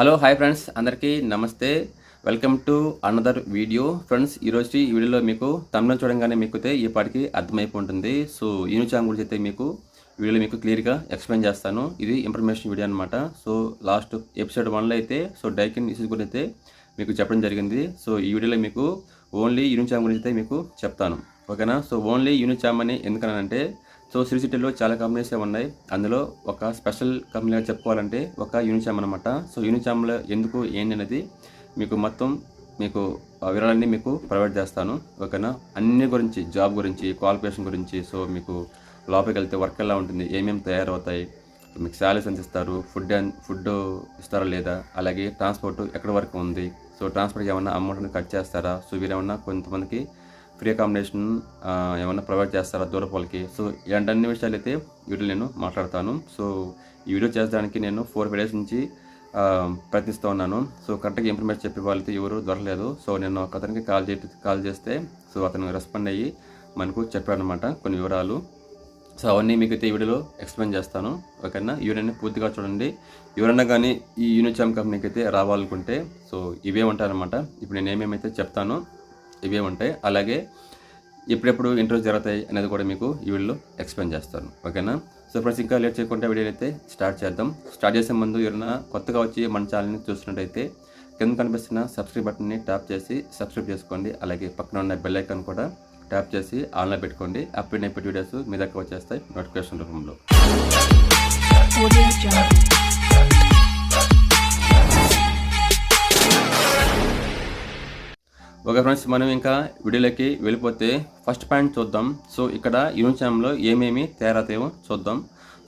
Hello hi friends. అందరికీ నమస్తే. Welcome to another video. Friends ఈరోజు ఈ వీడియోలో మీకు తమిళం చూడంగానే మీకు అయితే ఈ పాటికి అర్థమైపోతుంది సో యూనిచాంగ్ గురించి అయితే మీకు వీడియోలో మీకు క్లియర్గా ఎక్స్ప్లెయిన్ చేస్తాను. ఇది ఇన్ఫర్మేషన్ వీడియో అనమాట సో లాస్ట్ ఎపిసోడ్ వన్లో అయితే సో డైకిన్ ఇష్యూస్ గురించి అయితే మీకు చెప్పడం జరిగింది. సో ఈ వీడియోలో మీకు ఓన్లీ యూనిచామ్ గురించి అయితే మీకు చెప్తాను. ఓకేనా? సో ఓన్లీ యూనిచామ్ అని ఎందుకనంటే సో సిరిసిటీలో చాలా కంపెనీసే ఉన్నాయి. అందులో ఒక స్పెషల్ కంపెనీగా చెప్పుకోవాలంటే ఒక యూనిచామ్ అనమాట సో యూనిచామ్లో ఎందుకు ఏంటి అనేది మీకు మొత్తం మీకు ఆ వివరాలన్నీ మీకు ప్రొవైడ్ చేస్తాను. ఓకేనా? అన్ని గురించి జాబ్ గురించి క్వాలిఫికేషన్ గురించి సో మీకు లోపలికి వెళ్తే వర్క్ ఎలా ఉంటుంది ఏమేమి తయారవుతాయి మీకు శాలరీస్ ఎంత ఇస్తారు ఫుడ్ ఫుడ్ ఇస్తారా లేదా అలాగే ట్రాన్స్పోర్ట్ ఎక్కడి వరకు ఉంది సో ట్రాన్స్పోర్ట్ ఏమన్నా అమౌంట్ కట్ చేస్తారా సో వీరేమన్నా కొంతమందికి ఫ్రీ అకామిడేషన్ ఏమైనా ప్రొవైడ్ చేస్తారా దూరపు వాళ్ళకి? సో ఇలాంటి అన్ని విషయాలు అయితే వీడియో నేను మాట్లాడతాను. సో ఈ వీడియో చేసడానికి నేను ఫోర్ ఫైవ్ డేస్ నుంచి ప్రయత్నిస్తూ ఉన్నాను. సో కరెక్ట్గా ఇన్ఫర్మేషన్ చెప్పే వాళ్ళైతే ఎవరు దొరకలేదు. సో నేను ఒక అతనికి కాల్ చే కాల్ చేస్తే సో అతను రెస్పాండ్ అయ్యి మనకు చెప్పాడనమాట కొన్ని వివరాలు. సో అవన్నీ మీకు అయితే ఈ వీడియోలో ఎక్స్ప్లెయిన్ చేస్తాను. ఓకేనా? ఈ పూర్తిగా చూడండి. ఎవరన్నా కానీ ఈ యూనిచామ్ కంపెనీకి అయితే రావాలనుకుంటే సో ఇవే ఉంటాయన్నమాట. ఇప్పుడు నేను ఏమేమైతే చెప్తాను ఇవే ఉంటాయి అలాగే ఎప్పుడెప్పుడు ఇంటర్వ్యూ జరుగుతాయి అనేది కూడా మీకు ఈ వీడియోలో ఎక్స్ప్లెయిన్ చేస్తాను. ఓకేనా? సో ఫ్రెండ్స్ ఇంకా లేట్ చేయకుండా వీడియో అయితే స్టార్ట్ చేద్దాం. స్టార్ట్ చేసే ముందు ఎవరైనా కొత్తగా వచ్చి మన ఛానల్ని చూస్తున్నట్టయితే కింద కనిపిస్తున్న సబ్స్క్రైబ్ బటన్ని ట్యాప్ చేసి సబ్స్క్రైబ్ చేసుకోండి. అలాగే పక్కన ఉన్న బెల్ ఐకాన్ కూడా ట్యాప్ చేసి ఆన్లో పెట్టుకోండి. అప్పుడు నేను వీడియోస్ మీ దగ్గర వచ్చేస్తాయి. నోటిఫికేషన్ రూపంలో. ఒక ఓకే ఫ్రెండ్స్ మనం ఇంకా వీడియోలోకి వెళ్ళిపోతే ఫస్ట్ పాయింట్ చూద్దాం. సో ఇక్కడ యూనిచామ్లో ఏమేమి తయారవుతాయో చూద్దాం.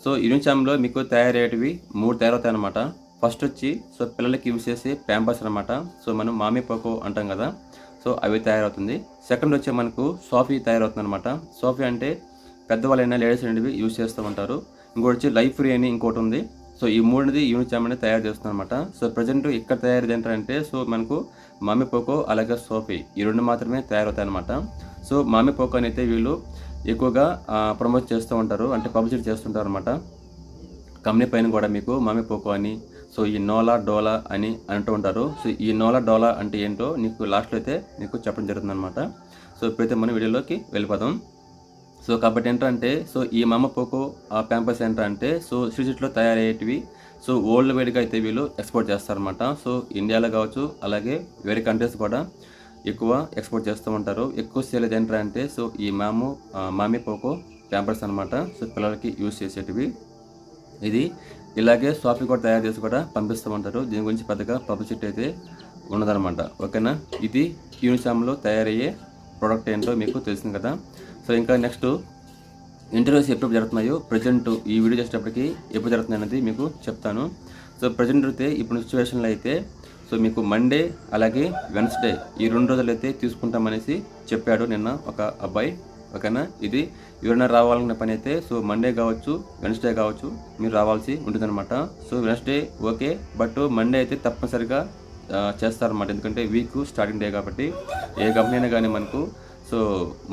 సో యూనిచామ్లో మీకు తయారయ్యేటివి మూడు తయారవుతాయి అనమాట ఫస్ట్ వచ్చి సో పిల్లలకి యూజ్ చేసే ప్యాంపర్స్ అనమాట సో మనం మామీ పోకో అంటాం కదా. సో అవి తయారవుతుంది. సెకండ్ వచ్చి మనకు సోఫీ తయారవుతుంది అనమాట సోఫీ అంటే పెద్దవాళ్ళైనా లేడీస్ అనేవి యూజ్ చేస్తూ ఉంటారు. ఇంకోటి వచ్చి లైఫ్ ఫ్రీ అని ఇంకోటి ఉంది. సో ఈ మూడుది యూనిచామ్ అనేది తయారు చేస్తుంది అనమాట సో ప్రజెంట్ ఇక్కడ తయారు ఏంటంటే సో మనకు మామి పోకో అలాగే సోఫీ ఈ రెండు మాత్రమే తయారవుతాయి అనమాట సో మామి పోకో అని అయితే వీళ్ళు ఎక్కువగా ప్రమోట్ చేస్తూ ఉంటారు అంటే పబ్లిసిటీ చేస్తుంటారు అనమాట కంపెనీ పైన కూడా మీకు మామి పోకో అని సో ఈ నోలా డోలా అని అంటూ ఉంటారు. సో ఈ నోలా డోలా అంటే ఏంటో నీకు లాస్ట్లో అయితే నీకు చెప్పడం జరుగుతుంది అనమాట సో ఇప్పుడైతే మనం వీడియోలోకి వెళ్ళిపోదాం. సో కాబట్టి ఏంటంటే సో ఈ మమ్మ పోకో ఆ ప్యాంపర్స్ ఏంటంటే సో శ్రీజిట్లో తయారయ్యేటివి. సో ఓల్డ్ వైడ్గా అయితే వీళ్ళు ఎక్స్పోర్ట్ చేస్తారనమాట సో ఇండియాలో కావచ్చు అలాగే వేరే కంట్రీస్ కూడా ఎక్కువ ఎక్స్పోర్ట్ చేస్తూ ఉంటారు. ఎక్కువ సేల్ ఏంటంటే సో ఈ మాము మామి పోకో ప్యాంపర్స్ అనమాట సో పిల్లలకి యూజ్ చేసేటివి. ఇది ఇలాగే సాఫీ కూడా తయారు చేసి కూడా పంపిస్తూ ఉంటారు. దీని గురించి పెద్దగా పబ్లిసిటీ అయితే ఉన్నదనమాట ఓకేనా? ఇది యూనిఫామ్లో తయారయ్యే ప్రోడక్ట్ ఏంటో మీకు తెలిసింది కదా. సో ఇంకా నెక్స్ట్ ఇంటర్వ్యూస్ ఎప్పుడు జరుగుతున్నాయో ప్రజెంట్ ఈ వీడియో చేసేటప్పటికి ఎప్పుడు జరుగుతుంది అనేది మీకు చెప్తాను. సో ప్రజెంట్ అయితే ఇప్పుడు సిచ్యువేషన్లో అయితే సో మీకు మండే అలాగే వెన్స్డే ఈ రెండు రోజులు అయితే తీసుకుంటామనేసి చెప్పాడు నిన్న ఒక అబ్బాయి. ఓకేనా? ఇది ఎవరైనా రావాలన్న పని అయితే సో మండే కావచ్చు వెన్స్డే కావచ్చు మీరు రావాల్సి ఉంటుందన్నమాట. So Wednesday okay but Monday అయితే తప్పనిసరిగా చేస్తారన్నమాట. ఎందుకంటే వీక్ స్టార్టింగ్ డే కాబట్టి ఏ కంపెనీ అయినా కానీ మనకు సో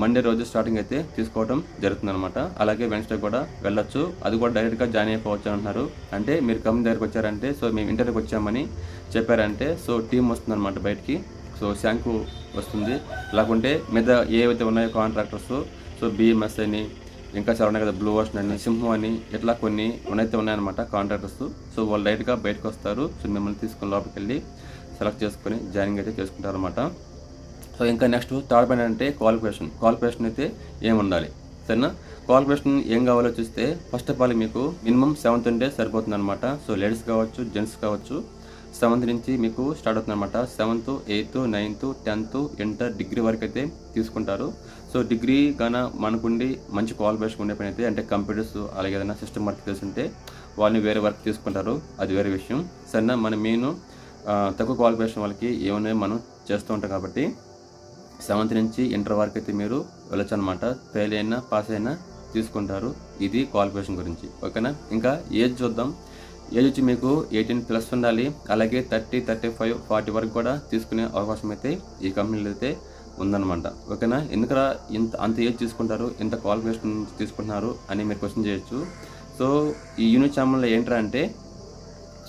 మండే రోజు స్టార్టింగ్ అయితే తీసుకోవడం జరుగుతుంది అనమాట అలాగే వెన్స్డే కూడా వెళ్ళొచ్చు. అది కూడా డైరెక్ట్గా జాయిన్ అయిపోవచ్చు అంటున్నారు. అంటే మీరు కంపెనీ దగ్గరికి వచ్చారంటే సో మేము ఇంటర్వ్యూకి వచ్చామని చెప్పారంటే సో టీం వస్తుంది అనమాట బయటికి. సో శాంకు వస్తుంది. లేకుంటే మీద ఏవైతే ఉన్నాయో కాంట్రాక్టర్స్ సో బిఎంఎస్ అని ఇంకా చాలా ఉన్నాయి కదా బ్లూ ఓషన్ అని సింహం అని ఇట్లా కొన్ని ఉన్నైతే ఉన్నాయన్నమాట కాంట్రాక్టర్స్ సో వాళ్ళు డైరెక్ట్గా బయటకు వస్తారు. సో మిమ్మల్ని తీసుకుని లోపలికి వెళ్ళి సెలెక్ట్ చేసుకొని జాయినింగ్ అయితే చేసుకుంటారు అనమాట సో ఇంకా నెక్స్ట్ థర్డ్ పాయింట్ అంటే క్వాలిఫికేషన్ క్వాలిఫికేషన్ అయితే ఏముండాలి? సరేనా? క్వాలిఫికేషన్ ఏం కావాలో చూస్తే ఫస్ట్ ఆఫ్ ఆల్ మీకు మినిమం సెవెంత్ ఉంటే సరిపోతుంది అనమాట సో లేడీస్ కావచ్చు జెంట్స్ కావచ్చు సెవెంత్ నుంచి మీకు స్టార్ట్ అవుతుంది అనమాట seventh eighth ninth tenth inter degree వరకు అయితే తీసుకుంటారు. సో డిగ్రీ గాన మనకుండి మంచి క్వాలిఫికేషన్ ఉండే పని అయితే అంటే కంప్యూటర్స్ అలాగే ఏదైనా సిస్టమ్ వర్క్ తెలుసుంటే ఉంటే వాళ్ళని వేరే వర్క్ తీసుకుంటారు. అది వేరే విషయం. సరేనా? మన మెయిన్ తక్కువ క్వాలిఫికేషన్ వాళ్ళకి ఏమైనా మనం చేస్తూ ఉంటాం కాబట్టి సెవెంత్ నుంచి ఇంటర్ వరకు అయితే మీరు వెళ్ళొచ్చు అనమాట ఫెయిల్ అయినా పాస్ అయినా తీసుకుంటారు. ఇది క్వాలిఫికేషన్ గురించి. ఓకేనా? ఇంకా ఏజ్ చూద్దాం. ఏజ్ వచ్చి మీకు ఎయిటీన్ ప్లస్ ఉండాలి. అలాగే థర్టీ థర్టీ ఫైవ్ ఫార్టీ వరకు కూడా తీసుకునే అవకాశం అయితే ఈ కంపెనీలో అయితే ఉందన్నమాట. ఓకేనా? ఎందుకరా ఇంత అంత ఏజ్ తీసుకుంటారు? ఇంత క్వాలిఫికేషన్ తీసుకుంటున్నారు? అని మీరు క్వశ్చన్ చేయొచ్చు. సో ఈ యూనిట్ ఛానల్లో ఏంట్రా అంటే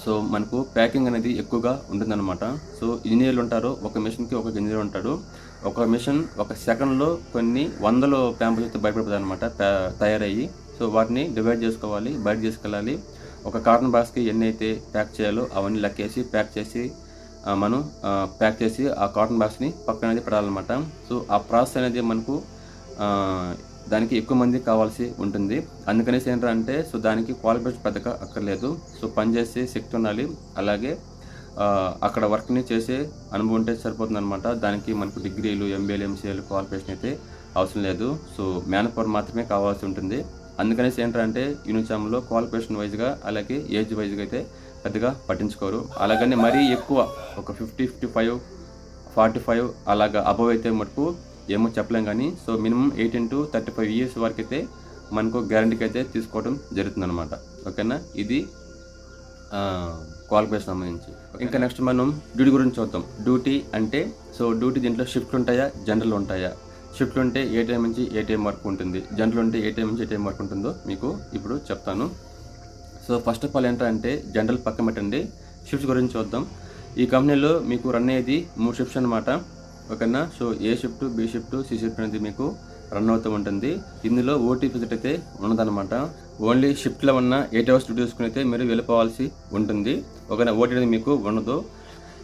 సో మనకు ప్యాకింగ్ అనేది ఎక్కువగా ఉంటుందన్నమాట. సో ఇంజనీర్లు ఉంటారు ఒక మిషన్కి ఒక ఇంజనీర్ ఉంటాడు. ఒక మిషన్ ఒక సెకండ్లో కొన్ని వందల ప్యాంపులు అయితే బయటపడుతుంది అనమాట తయారయ్యి. సో వాటిని డివైడ్ చేసుకోవాలి బయట చేసుకెళ్ళాలి ఒక కాటన్ బాక్స్కి ఎన్ని అయితే ప్యాక్ చేయాలో అవన్నీ లెక్కేసి ప్యాక్ చేసి మనం ప్యాక్ చేసి ఆ కాటన్ బాక్స్ని పక్కన అనేది పెడాలన్నమాట సో ఆ ప్రాసెస్ అనేది మనకు దానికి ఎక్కువ మంది కావాల్సి ఉంటుంది. అందుకనేసి ఏంటంటే సో దానికి క్వాలిఫికేషన్ పెద్దగా అక్కర్లేదు. సో పనిచేసే శక్తి ఉండాలి. అలాగే అక్కడ వర్క్ని చేసే అనుభవం ఉంటే సరిపోతుంది అనమాట దానికి మనకు డిగ్రీలు ఎంబీఏలు ఎంసీఏలు క్వాలిఫికేషన్ అయితే అవసరం లేదు. సో మ్యాన్ పవర్ మాత్రమే కావాల్సి ఉంటుంది. అందుకనేసి ఏంటంటే యూనిచామ్లో క్వాలిఫికేషన్ వైజ్గా అలాగే ఏజ్ వైజ్గా అయితే పెద్దగా పట్టించుకోరు. అలాగని మరీ ఎక్కువ ఒక fifty fifty five forty five అలాగా అబవ్ అయితే మటుకు ఏమో చెప్పలేం కానీ so minimum eighteen to thirty five years వరకు అయితే మనకు గ్యారంటీకి అయితే తీసుకోవడం జరుగుతుంది అనమాట ఓకేనా? ఇది క్వాలిఫికేషన్ సంబంధించి. ఇంకా నెక్స్ట్ మనం డ్యూటీ గురించి చూద్దాం. డ్యూటీ అంటే సో డ్యూటీ దీంట్లో షిఫ్ట్లు ఉంటాయా? జనరల్ ఉంటాయా? షిఫ్ట్లు ఉంటే ఏ టైం నుంచి ఏ టైం వరకు ఉంటుంది? జనరల్ ఉంటే ఏ టైం నుంచి ఏ టైం వరకు ఉంటుందో మీకు ఇప్పుడు చెప్తాను. సో ఫస్ట్ ఆఫ్ ఆల్ ఏంటంటే జనరల్ పక్కన పెట్టండి. షిఫ్ట్స్ గురించి చూద్దాం. ఈ కంపెనీలో మీకు రన్ అయ్యేది మూడు షిఫ్ట్స్ అనమాట ఓకేనా so A shift B shift C shift అనేది మీకు రన్ అవుతూ ఉంటుంది. ఇందులో ఓటీ ఫెసిలిటీ అయితే ఉన్నదన్నమాట. ఓన్లీ షిఫ్ట్లో ఉన్న ఎయిట్ అవర్స్ డ్యూటీ చూసుకుని అయితే మీరు వెళ్ళిపోవాల్సి ఉంటుంది. ఓకేనా ఓటీ అనేది మీకు ఉండదు.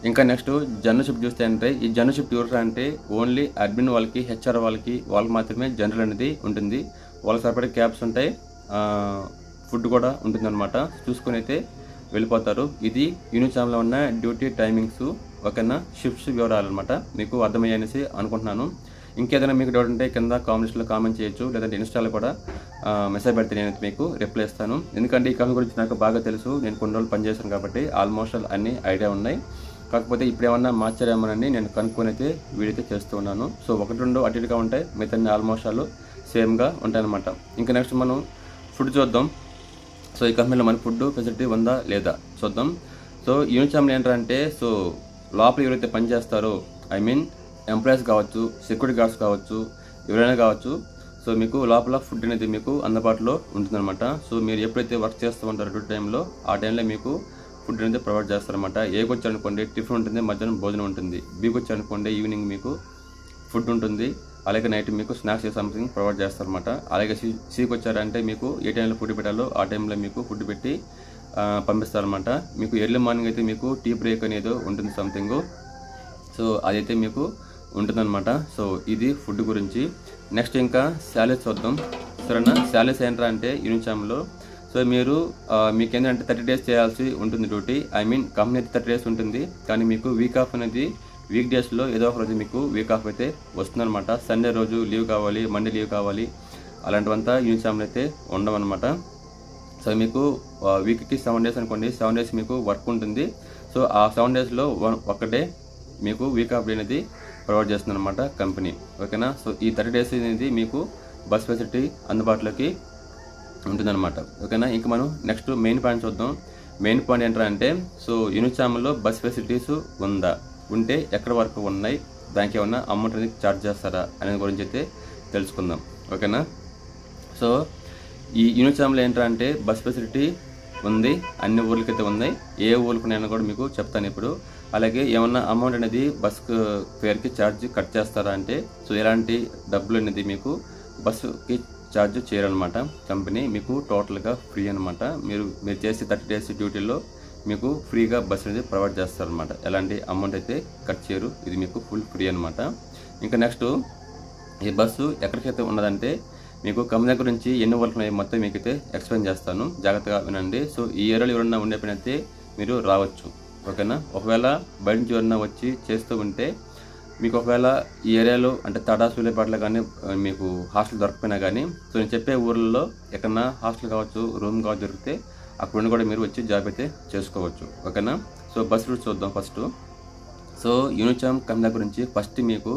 ఇంకా నెక్స్ట్ జనరల్ షిఫ్ట్ చూస్తే అంటే ఈ జనరల్ షిఫ్ట్ ఎవరు అంటే ఓన్లీ అడ్మిన్ వాళ్ళకి హెచ్ఆర్ వాళ్ళకి వాళ్ళకి మాత్రమే జనరల్ అనేది ఉంటుంది. వాళ్ళకి సరిపడే క్యాబ్స్ ఉంటాయి. ఫుడ్ కూడా ఉంటుందన్నమాట. చూసుకొని అయితే వెళ్ళిపోతారు. ఇది యూనిచామ్లో ఉన్న డ్యూటీ టైమింగ్స్ ఓకేనా షిఫ్ట్స్ వివరాలు అనమాట మీకు అర్థమయ్యనేసి అనుకుంటున్నాను. ఇంకేదైనా మీకు డౌట్ ఉంటే కింద కామెంట్స్లో కామెంట్ చేయొచ్చు. లేదంటే ఇన్స్టాలో కూడా మెసేజ్ పెడితే నేను మీకు రిప్లై ఇస్తాను. ఎందుకంటే ఈ కంపెనీ గురించి నాకు బాగా తెలుసు. నేను కొన్ని రోజులు పనిచేశాను కాబట్టి ఆల్మోస్ట్ అన్ని ఐడియా ఉన్నాయి. కాకపోతే ఇప్పుడు ఏమన్నా మార్చారేమోనని నేను కనుక్కొని అయితే వీడైతే చేస్తూ ఉన్నాను. సో ఒకటి రెండు అటు ఇటుగా ఉంటాయి. మిగతా ఆల్మోస్ట్ ఆల్ సేమ్గా ఉంటాయన్నమాట. ఇంకా నెక్స్ట్ మనం ఫుడ్ చూద్దాం. సో ఈ కంపెనీలో మన ఫుడ్ ఫెసిలిటీ ఉందా లేదా? చూద్దాం. సో యూనిచామ్లో ఏంటంటే సో లోపల ఎవరైతే పనిచేస్తారో ఐ మీన్ ఎంప్లాయీస్ కావచ్చు సెక్యూరిటీ గార్డ్స్ కావచ్చు ఎవరైనా కావచ్చు సో మీకు లోపల ఫుడ్ అనేది మీకు అందుబాటులో ఉంటుందన్నమాట. సో మీరు ఎప్పుడైతే వర్క్ చేస్తూ ఉంటారో డ్యూటీ టైంలో ఆ టైంలో మీకు ఫుడ్ అనేది ప్రొవైడ్ చేస్తారన్నమాట. ఏకి వచ్చారనుకోండి టిఫిన్ ఉంటుంది మధ్యాహ్నం భోజనం ఉంటుంది. బీకి వచ్చారనుకోండి ఈవినింగ్ మీకు ఫుడ్ ఉంటుంది. అలాగే నైట్ మీకు స్నాక్స్ సంథింగ్ ప్రొవైడ్ చేస్తారనమాట అలాగే సీకి వచ్చారంటే మీకు ఏ టైంలో ఫుడ్ పెట్టాలో ఆ టైంలో మీకు ఫుడ్ పెట్టి పంపిస్తారనమాట మీకు ఎర్లీ మార్నింగ్ అయితే మీకు టీ బ్రేక్ అనేది ఉంటుంది సంథింగ్. సో అదైతే మీకు ఉంటుందన్నమాట. సో ఇది ఫుడ్ గురించి. నెక్స్ట్ ఇంకా శాలెస్ చూద్దాం. సరేనా? శాలరీస్ ఏంట్రా అంటే యూనిచామ్లో సో మీరు మీకు ఏంటంటే థర్టీ డేస్ చేయాల్సి ఉంటుంది డ్యూటీ. ఐ మీన్ కంపెనీ అయితే థర్టీ డేస్ ఉంటుంది. కానీ మీకు వీక్ ఆఫ్ అనేది వీక్ డేస్లో ఏదో ఒక రోజు మీకు వీక్ ఆఫ్ అయితే వస్తుందన్నమాట. సండే రోజు లీవ్ కావాలి మండే లీవ్ కావాలి అలాంటివంతా యూనిఫామ్లు అయితే ఉండవన్నమాట. సో మీకు వీక్కి సెవెన్ డేస్ అనుకోండి సెవెన్ డేస్ మీకు వర్క్ ఉంటుంది. సో ఆ సెవెన్ డేస్లో వన్ డే మీకు వీక్ ఆఫ్ డే అనేది ప్రొవైడ్ చేస్తుంది అనమాట కంపెనీ ఓకేనా సో ఈ థర్టీ డేస్ అనేది మీకు బస్ ఫెసిలిటీ అందుబాటులోకి ఉంటుందన్నమాట. ఓకేనా ఇంకా మనం నెక్స్ట్ మెయిన్ పాయింట్ చూద్దాం. మెయిన్ పాయింట్ ఏంటంటే సో యూనిఫామ్లో బస్ ఫెసిలిటీస్ ఉందా? ఉంటే ఎక్కడ వరకు ఉన్నాయి దానికి ఏమన్నా అమౌంట్ అనేది ఛార్జ్ చేస్తారా అనే గురించి అయితే తెలుసుకుందాం. ఓకేనా? సో ఈ యూనిచామ్లో ఏంటంటే బస్ ఫెసిలిటీ ఉంది అన్ని ఊర్లకైతే ఉన్నాయి. ఏ ఊరికి కూడా మీకు చెప్తాను ఇప్పుడు. అలాగే ఏమన్నా అమౌంట్ అనేది బస్ ఫేర్కి ఛార్జ్ కట్ చేస్తారా అంటే సో ఎలాంటి డబ్బులు అనేది మీకు బస్సుకి ఛార్జ్ చేయరనమాట కంపెనీ మీకు టోటల్గా ఫ్రీ అనమాట మీరు మీరు చేసే థర్టీ డేస్ డ్యూటీలో మీకు ఫ్రీగా బస్ అనేది ప్రొవైడ్ చేస్తారనమాట ఎలాంటి అమౌంట్ అయితే కట్ చేయరు. ఇది మీకు ఫుల్ ఫ్రీ అనమాట ఇంకా నెక్స్ట్ ఈ బస్సు ఎక్కడికైతే ఉన్నదంటే మీకు కంపెనీ దగ్గర నుంచి ఎన్ని వర్క్లు ఉన్నాయి మొత్తం మీకు అయితే ఎక్స్ప్లెయిన్ చేస్తాను. జాగ్రత్తగా వినండి. సో ఈ ఏరియాలో ఎవరన్నా ఉండే పని అయితే మీరు రావచ్చు. ఓకేనా? ఒకవేళ బయట నుంచి ఎవరన్నా వచ్చి చేస్తూ ఉంటే మీకు ఒకవేళ ఈ ఏరియాలో అంటే తడా సూలేపాటలో కానీ మీకు హాస్టల్ దొరకపోయినా కానీ సో నేను చెప్పే ఊర్లలో ఎక్కడన్నా హాస్టల్ కావచ్చు రూమ్ కావచ్చు దొరికితే అప్పుడు కూడా మీరు వచ్చి జాబ్ అయితే చేసుకోవచ్చు. ఓకేనా? సో బస్ రూట్ చూద్దాం ఫస్ట్. సో యూనిచామ్ కంపెనీ గురించి ఫస్ట్ మీకు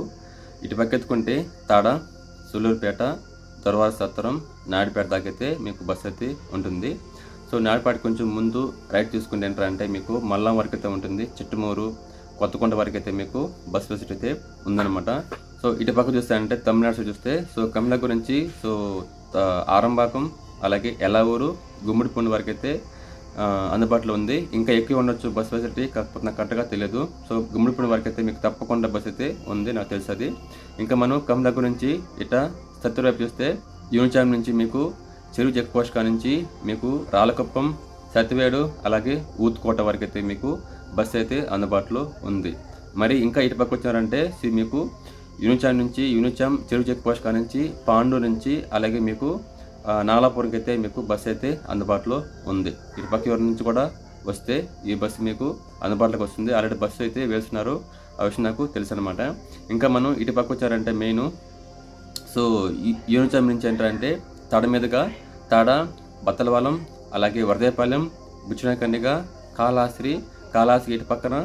ఇటు పక్కెత్తుకుంటే తాడ సులూరుపేట దొరవార సత్రం నాడిపేట దాకైతే మీకు బస్ అయితే ఉంటుంది. సో నాడిపేట కొంచెం ముందు రైట్ తీసుకుంటే ఏంటంటే మీకు మల్లం వరకు అయితే ఉంటుంది. చిట్టుమూరు కొత్తకొండ వరకు అయితే మీకు బస్ ఫెసిలిటీ అయితే ఉందన్నమాట. సో ఇటు పక్క చూస్తే అంటే తమిళనాడు చూస్తే సో కమల గురించి సో ఆరంభాకం అలాగే ఎలావూరు గుమ్మడిపండు వరకు అయితే అందుబాటులో ఉంది. ఇంకా ఎక్కువ ఉండొచ్చు బస్ ఫెసిలిటీ కాకపోతే నాకు కరెక్ట్గా తెలియదు. సో గుమ్మడిపూడి వరకు అయితే మీకు తప్పకుండా బస్ అయితే ఉంది నాకు తెలుసు అది. ఇంకా మనం కమ్ నుంచి ఇట సత్య వైపు చూస్తే యూనిచామ్ నుంచి మీకు చెరువు చెక్ పోస్ట్ నుంచి మీకు రాళ్ళకుప్పం సత్తివేడు అలాగే ఊత్కోట వరకు అయితే మీకు బస్ అయితే అందుబాటులో ఉంది. మరి ఇంకా ఇటు పక్క వచ్చారంటే సి- మీకు యూనిచామ్ నుంచి యూనిచామ్ చెరువు చెక్ పోస్ట్ నుంచి పాండు నుంచి అలాగే మీకు నాలాపురంకి అయితే మీకు బస్ అయితే అందుబాటులో ఉంది. ఇటు పక్క ఎవరి నుంచి కూడా వస్తే ఈ బస్సు మీకు అందుబాటులోకి వస్తుంది. ఆల్రెడీ బస్సు అయితే వేస్తున్నారు. ఆ విషయం నాకు తెలుసు అనమాట ఇంకా మనం ఇటుపక్క వచ్చారంటే మెయిన్ సో ఈ యూనిచామ్ నుంచి ఏంటంటే తాడ మీదుగా తాడ బత్తలవాలం అలాగే వరదేపాలెం బుచ్చినకండిగ కాళాశ్రీ కాళాశ్రీ ఇటు పక్కన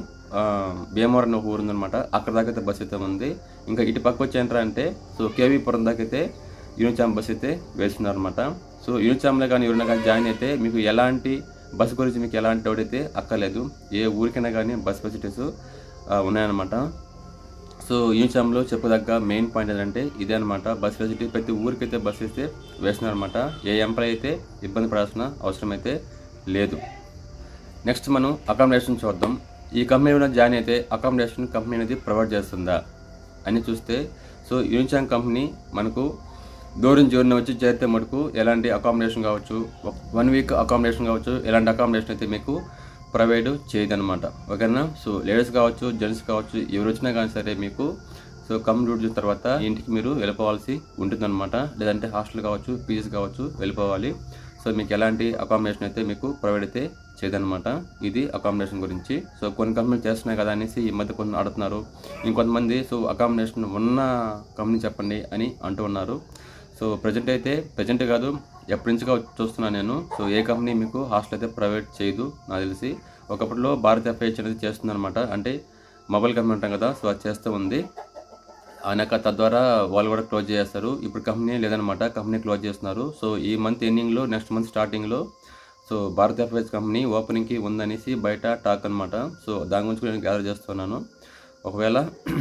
భీమవరం అని ఒక ఊరు ఉందన్నమాట. అక్కడ దాకా అయితే బస్సు అయితే ఉంది. ఇంకా ఇటు పక్క వచ్చి ఏంటంటే సో కేవీపురం దాకా అయితే యూనిచామ్ బస్ అయితే వేస్తున్నారు అనమాట సో యూనిచామ్లో కానీ ఎవరైనా కానీ జాయిన్ అయితే మీకు ఎలాంటి బస్ గురించి మీకు ఎలాంటి డౌట్ అయితే అక్కర్లేదు. ఏ ఊరికైనా కానీ బస్ ఫెసిలిటీస్ ఉన్నాయన్నమాట. సో యూనిచామ్లో చెప్పదగ్గ మెయిన్ పాయింట్ ఏంటంటే ఇదే అనమాట బస్ ఫెసిలిటీ ప్రతి ఊరికైతే బస్ అయితే వేస్తున్నారనమాట ఏ ఎంప్లాయ్ అయితే ఇబ్బంది పడాల్సిన అవసరం అయితే లేదు. నెక్స్ట్ మనం అకామిడేషన్ చూద్దాం. ఈ కంపెనీలో జాయిన్ అయితే అకామిడేషన్ కంపెనీ అనేది ప్రొవైడ్ చేస్తుందా అని చూస్తే సో యూనిచాంగ్ కంపెనీ మనకు దూరం జోరున వచ్చి చేరితే మటుకు ఎలాంటి అకామిడేషన్ కావచ్చు వన్ వీక్ అకామిడేషన్ కావచ్చు ఎలాంటి అకామిడేషన్ అయితే మీకు ప్రొవైడ్ చేయదనమాట ఓకేనా? సో లేడీస్ కావచ్చు జెంట్స్ కావచ్చు ఎవరు వచ్చినా కానీ సరే మీకు సో కంప్లీట్ చేసిన తర్వాత ఇంటికి మీరు వెళ్ళిపోవాల్సి ఉంటుందన్నమాట. లేదంటే హాస్టల్ కావచ్చు పీజీస్ కావచ్చు వెళ్ళిపోవాలి. సో మీకు ఎలాంటి అకామిడేషన్ అయితే మీకు ప్రొవైడ్ అయితే చేయదనమాట ఇది అకామిడేషన్ గురించి. సో కొన్ని కంపెనీలు చేస్తున్నాయి కదా అనేసి ఈ మధ్య కొన్ని ఆడుతున్నారు. ఇంకొంతమంది సో అకామిడేషన్ ఉన్న కంపెనీ చెప్పండి అని అంటూ ఉన్నారు. సో ప్రజెంట్ అయితే ప్రజెంట్ కాదు ఎప్పటి నుంచిగా చూస్తున్నాను నేను. సో ఏ కంపెనీ మీకు హాస్టల్ అయితే ప్రొవైడ్ చేయదు నాకు తెలిసి. ఒకప్పటిలో భారత్ ఎఫ్ఐహెచ్ అనేది చేస్తుందనమాట అంటే మొబైల్ కంపెనీ అంటాం కదా సో అది చేస్తూ ఉంది. ఆయనక తద్వారా వాళ్ళు కూడా క్లోజ్ చేస్తారు ఇప్పుడు కంపెనీ లేదనమాట కంపెనీ క్లోజ్ చేస్తున్నారు. సో ఈ మంత్ ఎండింగ్లో నెక్స్ట్ మంత్ స్టార్టింగ్లో సో భారత్ ఎఫ్ఐహెచ్ కంపెనీ ఓపెనింగ్కి ఉందనేసి బయట టాక్ అనమాట సో దాని గురించి కూడా నేను గ్యాదర్ చేస్తున్నాను. ఒకవేళ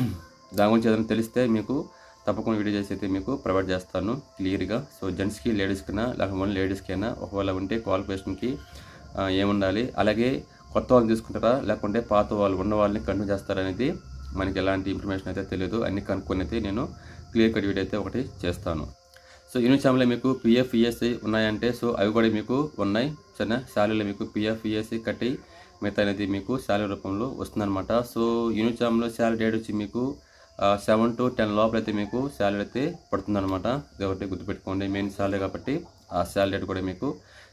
దాని గురించి ఏదైనా తెలిస్తే మీకు తప్పకుండా వీడియో చేసి అయితే మీకు ప్రొవైడ్ చేస్తాను క్లియర్గా సో జెంట్స్కి లేడీస్కైనా లేకపోతే లేడీస్కైనా ఒకవేళ ఉంటే క్వాలిఫికేషన్కి ఏముండాలి? అలాగే కొత్త వాళ్ళు తీసుకుంటారా? లేకుంటే పాత వాళ్ళు ఉన్న వాళ్ళని కంటిన్యూ చేస్తారనేది మనకి ఎలాంటి ఇన్ఫర్మేషన్ అయితే తెలియదు అన్ని కనుక్కొని అయితే నేను క్లియర్ కట్ వీడియో అయితే ఒకటి చేస్తాను. సో యూనిఫామ్లో మీకు పిఎఫ్ ఈఎస్ఐ ఉన్నాయంటే సో అవి కూడా మీకు ఉన్నాయి. సరేనా? శాలరీలో మీకు పిఎఫ్ ఈఎస్ఐ కట్టి మిగతా అనేది మీకు శాలరీ రూపంలో వస్తుందన్నమాట. సో యూనిఫామ్లో శాలరీ డేట్ వచ్చి మీకు సెవెన్ టు టెన్ లోపల అయితే మీకు శాలరీ అయితే పడుతుందనమాట ఇది ఒకటి గుర్తుపెట్టుకోండి మెయిన్ శాలరీ కాబట్టి ఆ శాలరీ కూడా మీకు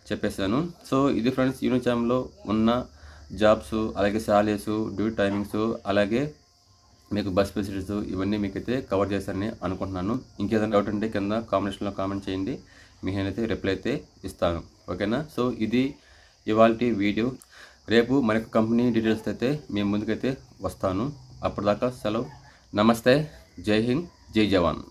చెప్పేశాను సో ఇది ఫ్రెండ్స్ యూనిచామ్లో ఉన్న జాబ్స్ అలాగే శాలరీస్ డ్యూటీ టైమింగ్స్ అలాగే మీకు బస్ ఫెసిలిటీస్ ఇవన్నీ మీకైతే కవర్ చేశారని అనుకుంటున్నాను. ఇంకేదైనా డౌట్ ఉంటే కింద కామెంట్స్లో కామెంట్ చేయండి. మీ నేనైతే రిప్లై అయితే ఇస్తాను. ఓకేనా సో ఇది ఇవాళ వీడియో. రేపు మరొక కంపెనీ డీటెయిల్స్ అయితే మీ ముందుకైతే వస్తాను. అప్పటిదాకా సెలవు. నమస్తే జై హింద్ జై జవాన్